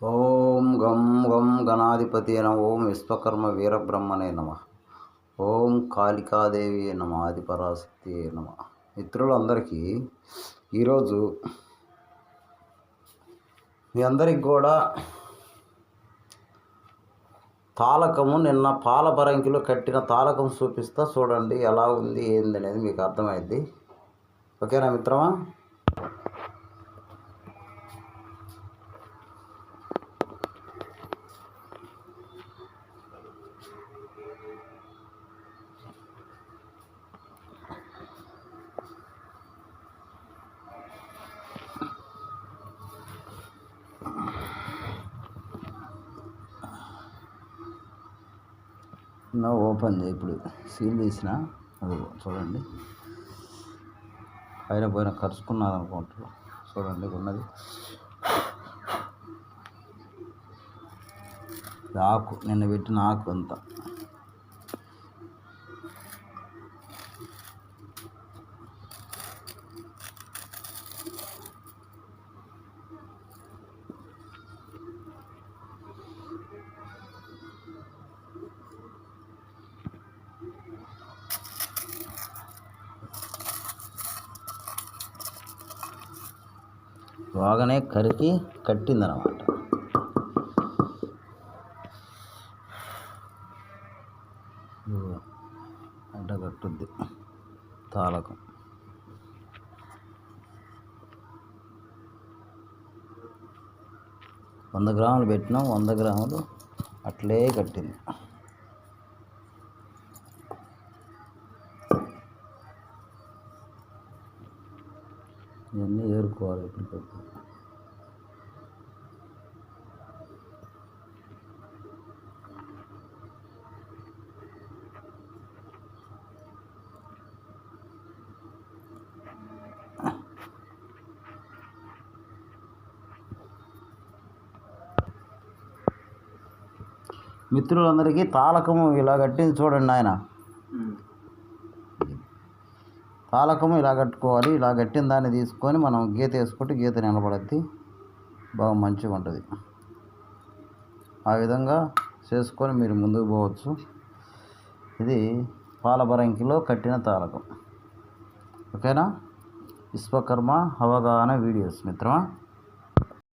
ఓం గం గం గణాధిపతి నమ ఓం విశ్వకర్మ వీరబ్రహ్మనే నమ. ఓం కాళికాదేవి నమ ఆదిపరాశక్తి నమ. మిత్రులందరికీ ఈరోజు మీ అందరికి కూడా తాలకము నిన్న పాలపరంకిలో కట్టిన తాలకం చూపిస్తా చూడండి ఎలా ఉంది ఏంది అనేది మీకు అర్థమైద్ది. ఓకేనా మిత్రమా? నా ఓపెన్ చేయి ఇప్పుడు. సీల్ తీసిన అది చూడండి. పైన పోయిన కరుచుకున్నాను అనుకుంటారు చూడండి ఉన్నది. ఆకు నిన్న పెట్టిన ఆకు అంతా. బాగానే కరికి కట్టిందనమాట అడ్డ కట్టుద్ది తాళకం వంద గ్రాములు పెట్టినాం వంద గ్రాములు అట్లే కట్టింది. ఇవన్నీ ఏరుకోవాలి ఎప్పటికప్పుడు మిత్రులందరికీ తాళకము ఇలా కట్టింది చూడండి ఆయన తాళకము ఇలా కట్టుకోవాలి ఇలా కట్టిన దాన్ని తీసుకొని మనం గీత వేసుకుంటే గీత నిలబడద్ది. బాగా మంచిగా ఉంటుంది. ఆ విధంగా చేసుకొని మీరు ముందుకు పోవచ్చు. ఇది పాలబరంకిలో కట్టిన తాళకం ఓకేనా? విశ్వకర్మ అవగాహన వీడియోస్ మిత్రమా?